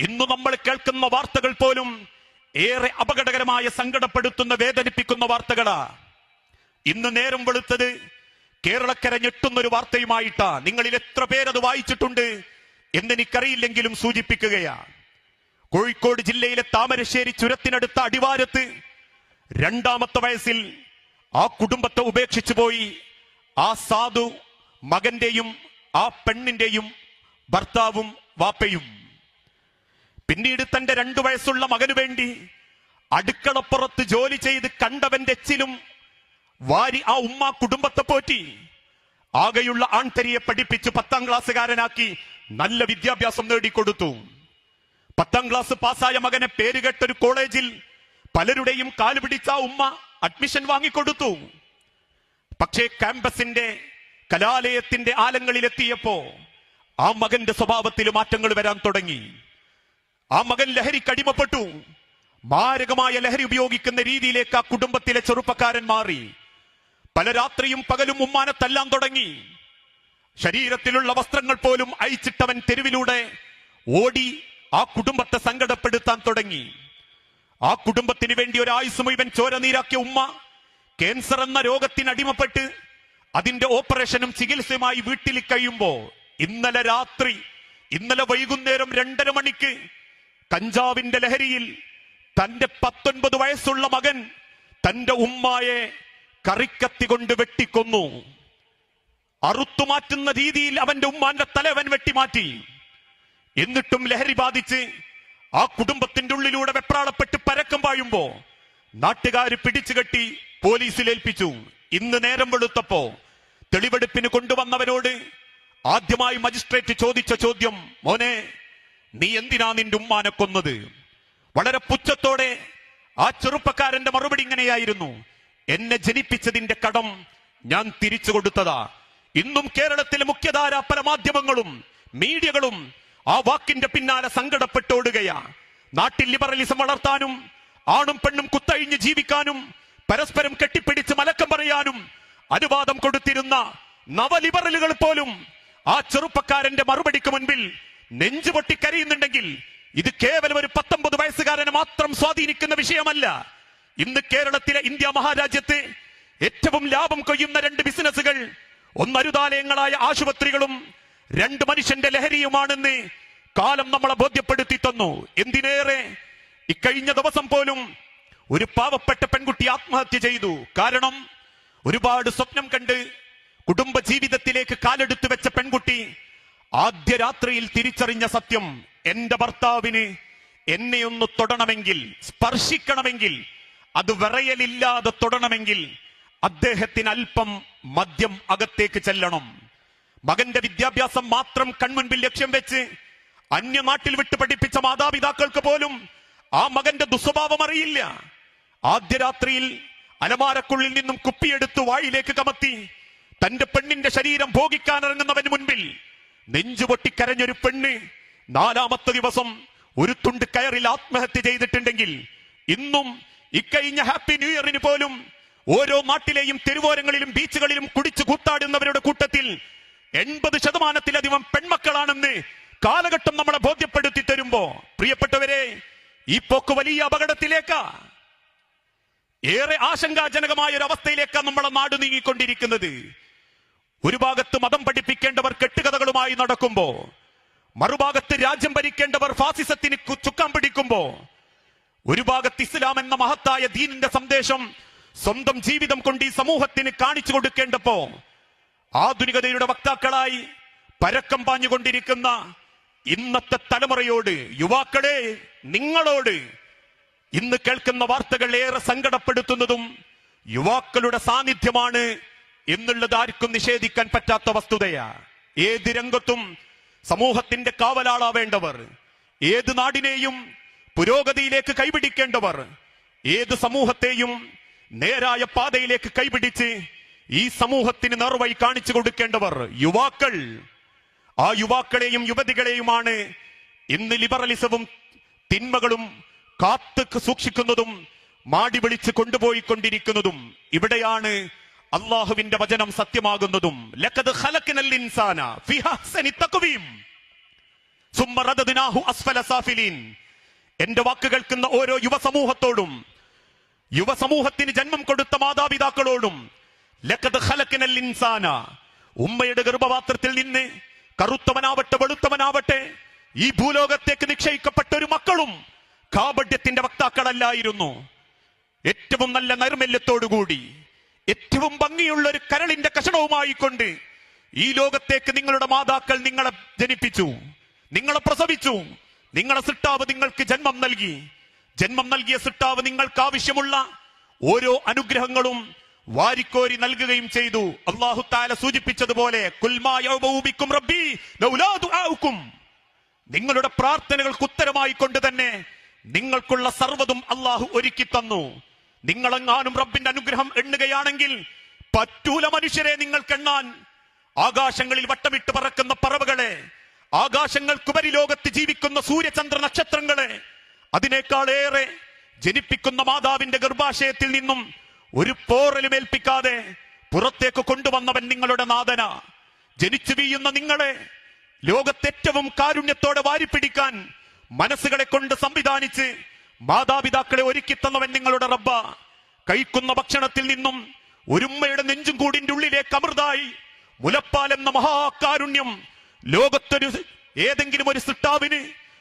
ഇന്ന് നമ്മൾ കേൾക്കുന്ന വാർത്തകൾ പോലും ഏറെ അപകടകരമായ സങ്കടപ്പെടുത്തുന്ന വേദനിപ്പിക്കുന്ന വാർത്തകളാ. ഇന്ന് നേരം വെളുത്തത് കേരളക്കര ഞെട്ടുന്ന ഒരു വാർത്തയുമായിട്ടാ. നിങ്ങളിൽ എത്ര പേരത് വായിച്ചിട്ടുണ്ട് എന്നെനിക്കറിയില്ലെങ്കിലും സൂചിപ്പിക്കുകയാ. കോഴിക്കോട് ജില്ലയിലെ താമരശ്ശേരി ചുരത്തിനടുത്ത അടിവാരത്ത് രണ്ടാമത്തെ വയസ്സിൽ ആ കുടുംബത്തെ ഉപേക്ഷിച്ചു പോയി ആ സാധു മകന്റെയും ആ പെണ്ണിന്റെയും ഭർത്താവും വാപ്പയും. പിന്നീട് തന്റെ രണ്ടു വയസ്സുള്ള മകനു വേണ്ടി അടുക്കളപ്പുറത്ത് ജോലി ചെയ്ത് കണ്ടവന്റെ എച്ചിലും വാരി ആ ഉമ്മ കുടുംബത്തെ പോറ്റി ആകെയുള്ള ആൺതരിയെ പഠിപ്പിച്ച് പത്താം ക്ലാസ്സുകാരനാക്കി നല്ല വിദ്യാഭ്യാസം നേടിക്കൊടുത്തു. പത്താം ക്ലാസ് പാസ്സായ മകനെ പേരുകെട്ടൊരു കോളേജിൽ പലരുടെയും കാലുപിടിച്ച ആ ഉമ്മ അഡ്മിഷൻ വാങ്ങിക്കൊടുത്തു. പക്ഷേ ക്യാമ്പസിന്റെ കലാലയത്തിന്റെ ആലങ്ങളിലെത്തിയപ്പോ ആ മകന്റെ സ്വഭാവത്തിൽ മാറ്റങ്ങൾ വരാൻ തുടങ്ങി. ആ മകൻ ലഹരി കടിമപ്പെട്ടു മാരകമായ ലഹരി ഉപയോഗിക്കുന്ന രീതിയിലേക്ക് ആ കുടുംബത്തിലെ ചെറുപ്പക്കാരൻ മാറി. പല രാത്രിയും പകലും ഉമ്മാനെ തല്ലാൻ തുടങ്ങി. ശരീരത്തിലുള്ള വസ്ത്രങ്ങൾ പോലും അയച്ചിട്ടവൻ തെരുവിലൂടെ ഓടി ആ കുടുംബത്തെ സങ്കടപ്പെടുത്താൻ തുടങ്ങി. ആ കുടുംബത്തിന് വേണ്ടി ഒരു ആയുസ് മുഴുവൻ ചോര നീരാക്കിയ ഉമ്മ ക്യാൻസർ എന്ന രോഗത്തിന് അടിമപ്പെട്ട് അതിന്റെ ഓപ്പറേഷനും ചികിത്സയുമായി വീട്ടിൽ കഴിയുമ്പോ ഇന്നലെ രാത്രി ഇന്നലെ വൈകുന്നേരം രണ്ടര മണിക്ക് കഞ്ചാവിന്റെ ലഹരിയിൽ തന്റെ പത്തൊൻപത് വയസ്സുള്ള മകൻ തന്റെ ഉമ്മായെ കറിക്കത്തി കൊണ്ട് വെട്ടിക്കൊന്നു. അറുത്തുമാറ്റുന്ന രീതിയിൽ അവന്റെ ഉമ്മാന്റെ തലവൻ വെട്ടിമാറ്റി. എന്നിട്ടും ലഹരി ബാധിച്ച് ആ കുടുംബത്തിന്റെ ഉള്ളിലൂടെ വെപ്രാളപ്പെട്ട് പരക്കം പായുമ്പോ നാട്ടുകാർ പിടിച്ചുകെട്ടി പോലീസിൽ ഏൽപ്പിച്ചു. ഇന്ന് നേരം വെളുത്തപ്പോ തെളിവെടുപ്പിന് കൊണ്ടുവന്നവനോട് ആദ്യമായി മജിസ്ട്രേറ്റ് ചോദിച്ച ചോദ്യം മോനെ നീ എന്തിനാ നിന്റെ ഉമ്മാനെ കൊന്നത്? വളരെ പുച്ഛത്തോടെ ആ ചെറുപ്പക്കാരന്റെ മറുപടി ഇങ്ങനെയായിരുന്നു. എന്നെ ജനിപ്പിച്ചതിന്റെ കടം ഞാൻ തിരിച്ചു കൊടുത്തതാ. ഇന്നും കേരളത്തിലെ മുഖ്യധാര പല മാധ്യമങ്ങളും മീഡിയകളും ആ വാക്കിന്റെ പിന്നാലെ സങ്കടപ്പെട്ടോടുകയാ. നാട്ടിൽ ലിബറലിസം വളർത്താനും ആണും പെണ്ണും കുത്തഴിഞ്ഞ് ജീവിക്കാനും പരസ്പരം കെട്ടിപ്പിടിച്ച് മലക്കം പറയാനും അനുവാദം കൊടുത്തിരുന്ന നവലിബറലുകൾ പോലും ആ ചെറുപ്പക്കാരന്റെ മറുപടിക്ക് മുൻപിൽ നെഞ്ചുപൊട്ടി പൊട്ടിക്കരയുന്നുണ്ടെങ്കിൽ ഇത് കേവലം ഒരു പത്തൊമ്പത് വയസ്സുകാരനെ മാത്രം സ്വാധീനിക്കുന്ന വിഷയമല്ല. ഇന്ന് കേരളത്തിലെ ഇന്ത്യ മഹാരാജ്യത്ത് ഏറ്റവും ലാഭം കൊയ്യുന്ന രണ്ട് ബിസിനസ്സുകൾ ഒന്ന് അരുതാലയങ്ങളായ ആശുപത്രികളും രണ്ട് മനുഷ്യന്റെ ലഹരിയുമാണെന്ന് കാലം നമ്മളെ ബോധ്യപ്പെടുത്തി തന്നു. എന്തിനേറെ? ഇക്കഴിഞ്ഞ ദിവസം പോലും ഒരു പാവപ്പെട്ട പെൺകുട്ടി ആത്മഹത്യ ചെയ്തു. കാരണം ഒരുപാട് സ്വപ്നം കണ്ട് കുടുംബ ജീവിതത്തിലേക്ക് കാലെടുത്തു വെച്ച പെൺകുട്ടി ആദ്യ രാത്രിയിൽ തിരിച്ചറിഞ്ഞ സത്യം എന്റെ ഭർത്താവിന് എന്നെ ഒന്ന് തൊടണമെങ്കിൽ സ്പർശിക്കണമെങ്കിൽ അത് വിറയലില്ലാതെ തൊടണമെങ്കിൽ അദ്ദേഹത്തിന് അല്പം മദ്യം അകത്തേക്ക് ചെല്ലണം. മകന്റെ വിദ്യാഭ്യാസം മാത്രം കൺമുൻപിൽ ലക്ഷ്യം വെച്ച് അന്യനാട്ടിൽ വിട്ട് പഠിപ്പിച്ച മാതാപിതാക്കൾക്ക് പോലും ആ മകന്റെ ദുസ്വഭാവം അറിയില്ല. ആദ്യ രാത്രിയിൽ അലമാരക്കുള്ളിൽ നിന്നും കുപ്പിയെടുത്ത് വായിലേക്ക് കമത്തി തന്റെ പെണ്ണിന്റെ ശരീരം ഭോഗിക്കാൻ ഇറങ്ങുന്നവന് മുൻപിൽ നെഞ്ചുപൊട്ടി കരഞ്ഞൊരു പെണ്ണ് നാലാമത്തെ ദിവസം ഒരു തുണ്ട് കയറിൽ ആത്മഹത്യ ചെയ്തിട്ടുണ്ടെങ്കിൽ ഇന്നും ഇക്കഴിഞ്ഞ ഹാപ്പി ന്യൂ ഇയറിന് പോലും ഓരോ നാട്ടിലെയും തെരുവോരങ്ങളിലും ബീച്ചുകളിലും കുടിച്ചു കൂത്താടുന്നവരുടെ കൂട്ടത്തിൽ എൺപത് ശതമാനത്തിലധികം പെൺമക്കളാണെന്ന് കാലഘട്ടം നമ്മളെ ബോധ്യപ്പെടുത്തി തരുമ്പോ പ്രിയപ്പെട്ടവരെ ഈ പോക്ക് വലിയ അപകടത്തിലേക്കാ. ഏറെ ആശങ്കാജനകമായ ഒരു അവസ്ഥയിലേക്കാണ് നമ്മളെ നാട് നീങ്ങിക്കൊണ്ടിരിക്കുന്നത്. ഒരു ഭാഗത്ത് മതം പഠിപ്പിക്കേണ്ടവർ കെട്ടുകഥകളുമായി നടക്കുമ്പോ മറുഭാഗത്ത് രാജ്യം ഭരിക്കേണ്ടവർ ഫാസിസത്തിന് ചുക്കാൻ പിടിക്കുമ്പോ ഒരു ഭാഗത്ത് ഇസ്ലാം എന്ന മഹത്തായ ദീനിന്റെ സന്ദേശം സ്വന്തം ജീവിതം കൊണ്ട് ഈ സമൂഹത്തിന് കാണിച്ചു കൊടുക്കേണ്ടപ്പോ ആധുനികതയുടെ വക്താക്കളായി പരക്കം പാഞ്ഞുകൊണ്ടിരിക്കുന്ന ഇന്നത്തെ തലമുറയോട് യുവാക്കളെ നിങ്ങളോട് ഇന്ന് കേൾക്കുന്ന വാർത്തകൾ ഏറെ സങ്കടപ്പെടുത്തുന്നതും യുവാക്കളുടെ സാന്നിധ്യമാണ് എന്നുള്ളത് ആർക്കും നിഷേധിക്കാൻ പറ്റാത്ത വസ്തുതയാ. ഏത് രംഗത്തും സമൂഹത്തിന്റെ കാവലാളാവേണ്ടവർ ഏത് നാടിനെയും പുരോഗതിയിലേക്ക് കൈപിടിക്കേണ്ടവർ ഏത് സമൂഹത്തെയും നേരായ പാതയിലേക്ക് കൈപിടിച്ച് ഈ സമൂഹത്തിന് നേർവഴി കാണിച്ചു കൊടുക്കേണ്ടവർ യുവാക്കൾ. ആ യുവാക്കളെയും യുവതികളെയുമാണ് ഇന്ന് ലിബറലിസവും തിന്മകളും കാത്ത് സൂക്ഷിക്കുന്നതും മാടി വിളിച്ച് കൊണ്ടുപോയിക്കൊണ്ടിരിക്കുന്നതും. ഇവിടെയാണ് അള്ളാഹുവിന്റെ വചനം സത്യമാകുന്നതും എന്റെ വാക്ക് കേൾക്കുന്ന ഓരോ യുവസമൂഹത്തോടും യുവസമൂഹത്തിന് ജന്മം കൊടുത്ത മാതാപിതാക്കളോടും ഇൻസാന ഉമ്മയുടെ ഗർഭപാത്രത്തിൽ നിന്ന് കറുത്തവനാവട്ടെ വെളുത്തവനാവട്ടെ ഈ ഭൂലോകത്തേക്ക് നിക്ഷയിക്കപ്പെട്ട ഒരു മക്കളും കാപഡ്യത്തിന്റെ വക്താക്കളല്ലായിരുന്നു. ഏറ്റവും നല്ല നൈർമല്യത്തോടുകൂടി ഏറ്റവും ഭംഗിയുള്ള ഒരു കരളിന്റെ കഷണവുമായി കൊണ്ട് ഈ ലോകത്തേക്ക് നിങ്ങളുടെ മാതാക്കൾ നിങ്ങളെ ജനിപ്പിച്ചു നിങ്ങളെ പ്രസവിച്ചു. നിങ്ങളെ സിട്ടാവ് നിങ്ങൾക്ക് ജന്മം നൽകി. ജന്മം നൽകിയ സിട്ടാവ് നിങ്ങൾക്ക് ആവശ്യമുള്ള ഓരോ അനുഗ്രഹങ്ങളും വാരിക്കോരി നൽകുകയും ചെയ്തു. അള്ളാഹു താല സൂചിപ്പിച്ചതുപോലെ നിങ്ങളുടെ പ്രാർത്ഥനകൾക്ക് ഉത്തരമായി കൊണ്ട് തന്നെ നിങ്ങൾക്കുള്ള സർവതും അള്ളാഹു ഒരുക്കി തന്നു നിങ്ങളെങ്ങാനും റബ്ബിന്റെ അനുഗ്രഹം എണ്ണുകയാണെങ്കിൽ പറ്റൂല മനുഷ്യരെ നിങ്ങൾക്ക് എണ്ണാൻ ആകാശങ്ങളിൽ വട്ടമിട്ട് പറക്കുന്ന പറവുകളെ ആകാശങ്ങൾക്കുപരി ലോകത്ത് ജീവിക്കുന്ന സൂര്യചന്ദ്ര നക്ഷത്രങ്ങളെ അതിനേക്കാളേറെ ജനിപ്പിക്കുന്ന മാതാവിന്റെ ഗർഭാശയത്തിൽ നിന്നും ഒരു പോറലും ഏൽപ്പിക്കാതെ പുറത്തേക്ക് കൊണ്ടുവന്നവൻ നിങ്ങളുടെ നാഥന. ജനിച്ചു വീയുന്ന നിങ്ങളെ ലോകത്തേറ്റവും കാരുണ്യത്തോടെ വാരിപ്പിടിക്കാൻ മനസ്സുകളെ കൊണ്ട് സംവിധാനിച്ച് മാതാപിതാക്കളെ ഒരുക്കി തന്നവൻ നിങ്ങളുടെ റബ്ബ. കഴിക്കുന്ന ഭക്ഷണത്തിൽ നിന്നും ഒരുമ്മയുടെ നെഞ്ചും കൂടിന്റെ ഉള്ളിലേക്ക് അമൃതായി. മുലപ്പാലെന്ന മഹാകാരുണ്യം ലോകത്തൊരു ഏതെങ്കിലും ഒരു സിട്ടാവിന്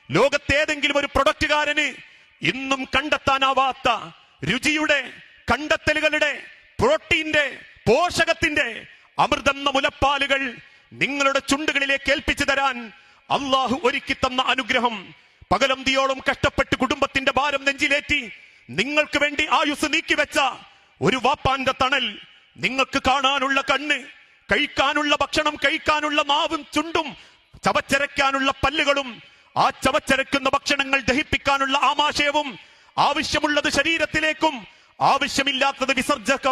ലോകത്തേതെങ്കിലും ഒരു പ്രൊഡക്റ്റുകാരന് ഇന്നും കണ്ടെത്താനാവാത്ത രുചിയുടെ കണ്ടെത്തലുകളുടെ പ്രോട്ടീന്റെ പോഷകത്തിന്റെ അമൃതെന്ന മുലപ്പാലുകൾ നിങ്ങളുടെ ചുണ്ടുകളിലേക്ക് ഏൽപ്പിച്ചു തരാൻ അള്ളാഹു ഒരുക്കി തന്ന അനുഗ്രഹം പകലന്തിയോളം കഷ്ടപ്പെട്ട് കുടുംബത്തിന്റെ ഭാരം നെഞ്ചിലേറ്റി നിങ്ങൾക്ക് വേണ്ടി ആയുസ് നീക്കിവെച്ച ഒരു വാപ്പാന്റെ തണൽ നിങ്ങൾക്ക് കാണാനുള്ള കണ്ണ് കഴിക്കാനുള്ള ഭക്ഷണം കഴിക്കാനുള്ള നാവും ചുണ്ടും ചവച്ചരയ്ക്കാനുള്ള പല്ലുകളും ആ ചവച്ചരക്കുന്ന ഭക്ഷണങ്ങൾ ദഹിപ്പിക്കാനുള്ള ആമാശയവും ആവശ്യമുള്ളത് ശരീരത്തിലേക്കും ആവശ്യമില്ലാത്തത് വിസർജക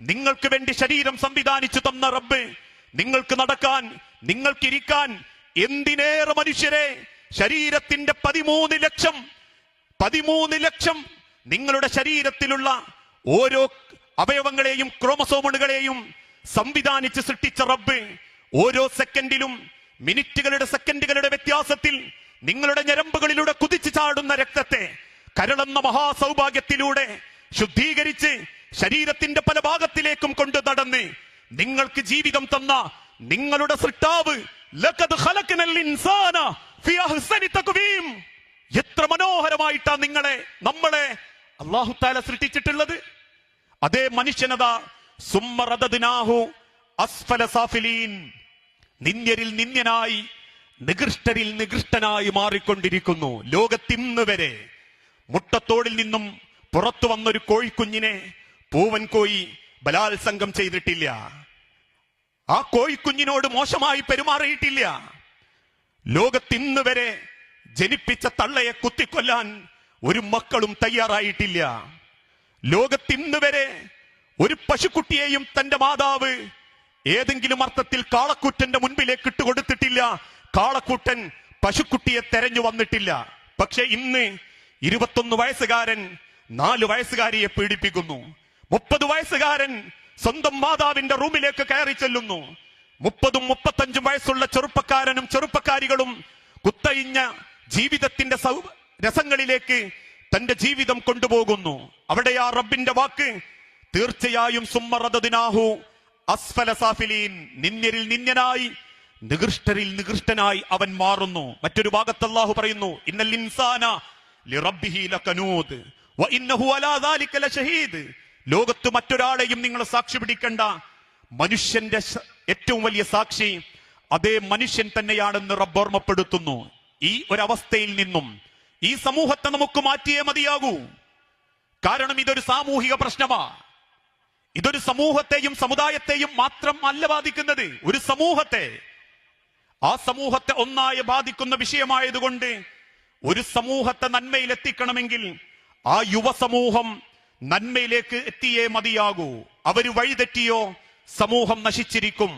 നിങ്ങൾക്ക് വേണ്ടി ശരീരം സംവിധാനിച്ചു തന്ന റബ്ബ് നിങ്ങൾക്ക് നടക്കാൻ നിങ്ങൾക്കിരിക്കാൻ എന്തിനേറെ മനുഷ്യരെ ശരീരത്തിന്റെ പതിമൂന്ന് ലക്ഷം പതിമൂന്ന് ലക്ഷം നിങ്ങളുടെ ശരീരത്തിലുള്ള ഓരോ അവയവങ്ങളെയും ക്രോമസോമുകളെയും സംവിധാനിച്ച് സൃഷ്ടിച്ച റബ്ബ് ഓരോ സെക്കൻഡിലും മിനിറ്റുകളുടെ സെക്കൻഡുകളുടെ വ്യത്യാസത്തിൽ നിങ്ങളുടെ ഞരമ്പുകളിലൂടെ കുതിച്ചു ചാടുന്ന രക്തത്തെ കരളെന്ന മഹാസൗഭാഗ്യത്തിലൂടെ ശുദ്ധീകരിച്ച് ശരീരത്തിന്റെ പല ഭാഗത്തിലേക്കും കൊണ്ടു നടന്ന് നിങ്ങൾക്ക് ജീവിതം തന്ന നിങ്ങളുടെ സൃഷ്ടാവ് ലഖദ് ഖലഖനൽ ഇൻസാന എത്ര മനോഹരമായിട്ടാ നിങ്ങളെ നമ്മളെ അള്ളാഹു താല സൃഷ്ടിച്ചിട്ടുള്ളത്. അതേ മനുഷ്യനത സുമ്മറദനാഹു അസ്ഫല സാഫിലീൻ. നിന്ദ്യരിൽ നിന്ദ്യനായി നികൃഷ്ടരിൽ നികൃഷ്ടനായി മാറിക്കൊണ്ടിരിക്കുന്നു. ലോകത്തിന്ന് വരെ മുട്ടത്തോടിൽ നിന്നും പുറത്തു വന്നൊരു കോഴിക്കുഞ്ഞിനെ പൂവൻ കോയി ബലാത്സംഗം ചെയ്തിട്ടില്ല. ആ കോഴിക്കുഞ്ഞിനോട് മോശമായി പെരുമാറിയിട്ടില്ല. ലോകത്തിന്ന് വരെ ജനിപ്പിച്ച തള്ളയെ കുത്തിക്കൊല്ലാൻ ഒരു മക്കളും തയ്യാറായിട്ടില്ല. ലോകത്തിന്ന് വരെ ഒരു പശുക്കുട്ടിയെയും തന്റെ മാതാവ് ഏതെങ്കിലും അർത്ഥത്തിൽ കാളക്കൂറ്റന്റെ മുൻപിലേക്ക് ഇട്ടുകൊടുത്തിട്ടില്ല കാളക്കൂട്ടൻ പശുക്കുട്ടിയെ തെരഞ്ഞു വന്നിട്ടില്ല. പക്ഷെ ഇന്ന് ഇരുപത്തൊന്ന് വയസ്സുകാരൻ നാല് വയസ്സുകാരിയെ പീഡിപ്പിക്കുന്നു. മുപ്പത് വയസ്സുകാരൻ സ്വന്തം മാതാവിന്റെ റൂമിലേക്ക് കയറി ചെല്ലുന്നു. മുപ്പതും മുപ്പത്തഞ്ചും വയസ്സുള്ള ചെറുപ്പക്കാരനും ചെറുപ്പക്കാരികളും കുത്തയിഞ്ഞ ജീവിതത്തിന്റെ രസങ്ങളിലേക്ക് തന്റെ ജീവിതം കൊണ്ടുപോകുന്നു. അവിടെ ആ റബ്ബിന്റെ വാക്ക്. തീർച്ചയായും സുമ്മറദിനാഹു അസ്ഫല സാഫിലീൻ. നിന്യരിൽ നിന്യനായി നികൃഷ്ടരിൽ നികൃഷ്ടനായി അവൻ മാറുന്നു. മറ്റൊരു ഭാഗത്ത് അല്ലാഹു പറയുന്നു ഇന്നൽ ഇൻസാന ലശഹീദ് ലോകത്ത് മറ്റൊരാളെയും നിങ്ങൾ സാക്ഷി പിടിക്കണ്ട മനുഷ്യന്റെ ഏറ്റവും വലിയ സാക്ഷി അതേ മനുഷ്യൻ തന്നെയാണെന്ന് റബ്ബ് ഓർമ്മപ്പെടുത്തുന്നു. ഈ ഒരവസ്ഥയിൽ നിന്നും ഈ സമൂഹത്തെ നമുക്ക് മാറ്റിയേ മതിയാകൂ. കാരണം ഇതൊരു സാമൂഹിക പ്രശ്നമാ. ഇതൊരു സമൂഹത്തെയും സമുദായത്തെയും മാത്രം അല്ല ബാധിക്കുന്നത്. ഒരു സമൂഹത്തെ. ആ സമൂഹത്തെ ഒന്നായി ബാധിക്കുന്ന വിഷയമായതുകൊണ്ട് ഒരു സമൂഹത്തെ നന്മയിൽ എത്തിക്കണമെങ്കിൽ ആ യുവസമൂഹം നന്മയിലേക്ക് എത്തിയേ മതിയാകൂ. അവർ വഴിതെറ്റിയോ സമൂഹം നശിച്ചിരിക്കും.